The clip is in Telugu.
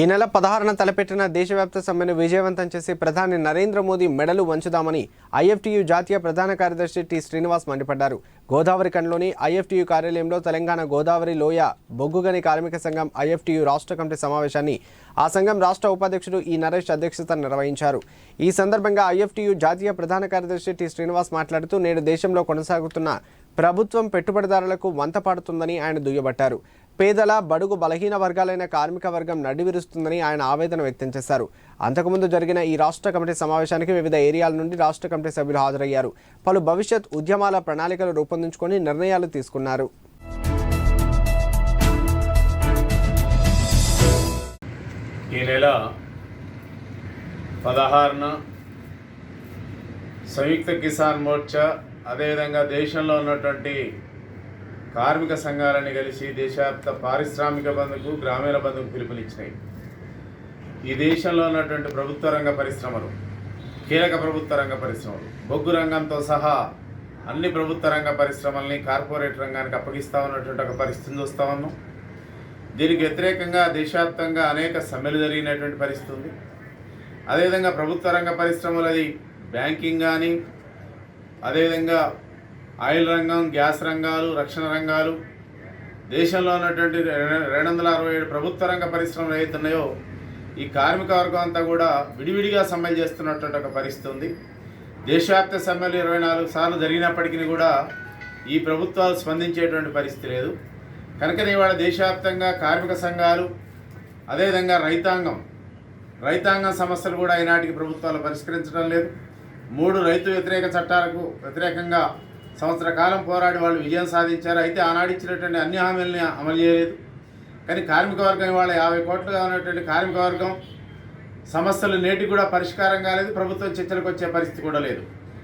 ఈ నెల పదహారున తలపెట్టిన దేశవ్యాప్త సమ్మెను విజయవంతం చేసి ప్రధాని నరేంద్ర మోదీ మెడలు వంచుదామని ఐఎఫ్టీయూ జాతీయ ప్రధాన కార్యదర్శి టి శ్రీనివాస్ మండిపడ్డారు. గోదావరి కండ్లోని ఐఎఫ్టీయూ కార్యాలయంలో తెలంగాణ గోదావరి లోయ బొగ్గుగని కార్మిక సంఘం ఐఎఫ్టీయూ రాష్ట్ర కమిటీ సమావేశాన్ని ఆ సంఘం రాష్ట్ర ఉపాధ్యక్షుడు ఈ నరేష్ అధ్యక్షత నిర్వహించారు. ఈ సందర్భంగా ఐఎఫ్టీయూ జాతీయ ప్రధాన కార్యదర్శి టి శ్రీనివాస్ మాట్లాడుతూ నేడు దేశంలో కొనసాగుతున్న ప్రభుత్వం పెట్టుబడిదారులకు వంతపాడుతుందని ఆయన దుయ్యబట్టారు. పేదల బడుగు బలహీన వర్గాలైన కార్మిక వర్గం నడివిరుస్తుందని ఆయన ఆవేదన వ్యక్తం చేశారు. అంతకుముందు జరిగిన ఈ రాష్ట్ర కమిటీ సమావేశానికి వివిధ ఏరియాల నుండి రాష్ట్ర కమిటీ సభ్యులు హాజరయ్యారు. పలు భవిష్యత్ ఉద్యమాల ప్రణాళికలు రూపొందించుకొని నిర్ణయాలు తీసుకున్నారు. ఈ నెల పదహారున సంయుక్త కిసాన్ మోర్చా అదేవిధంగా దేశంలో ఉన్నటువంటి కార్మిక సంఘాలని కలిసి దేశవ్యాప్త పారిశ్రామిక బంధుకు గ్రామీణ బంధుకు పిలుపునిచ్చినాయి ఈ దేశంలో ఉన్నటువంటి ప్రభుత్వ రంగ పరిశ్రమలు కీలక ప్రభుత్వ రంగ పరిశ్రమలు బొగ్గు రంగంతో సహా అన్ని ప్రభుత్వ రంగ పరిశ్రమల్ని కార్పొరేట్ రంగానికి అప్పగిస్తా ఉన్నటువంటి ఒక పరిస్థితిని చూస్తా ఉన్నాం దీనికి వ్యతిరేకంగా దేశవ్యాప్తంగా అనేక సమ్మెలు జరిగినటువంటి పరిస్థితి ఉంది. అదేవిధంగా ప్రభుత్వ రంగ పరిశ్రమలు అది బ్యాంకింగ్ కానీ అదేవిధంగా ఆయిల్ రంగం గ్యాస్ రంగాలు రక్షణ రంగాలు దేశంలో ఉన్నటువంటి రెండు వందల అరవై ఏడు ప్రభుత్వ రంగ పరిశ్రమలు ఏవైతున్నాయో ఈ కార్మిక వర్గం అంతా కూడా విడివిడిగా సమ్మెలు చేస్తున్నటువంటి ఒక పరిస్థితి ఉంది. దేశవ్యాప్త సమ్మెలు ఇరవై నాలుగు సార్లు జరిగినప్పటికీ కూడా ఈ ప్రభుత్వాలు స్పందించేటువంటి పరిస్థితి లేదు. కనుకనే ఇవాళ దేశవ్యాప్తంగా కార్మిక సంఘాలు అదేవిధంగా రైతాంగం రైతాంగం సమస్యలు కూడా ఈనాటికి ప్రభుత్వాలు పరిష్కరించడం లేదు. మూడు రైతు వ్యతిరేక చట్టాలకు వ్యతిరేకంగా సంవత్సర కాలం పోరాడి వాళ్ళు విజయం సాధించారు. అయితే ఆనాడు ఇచ్చినటువంటి అన్ని హామీలని అమలు చేయలేదు. కానీ కార్మిక వర్గం ఇవాళ యాభై కోట్లుగా ఉన్నటువంటి కార్మిక వర్గం సమస్యలు నేటికి కూడా పరిష్కారం కాలేదు. ప్రభుత్వం చర్చలకు వచ్చే పరిస్థితి కూడా లేదు.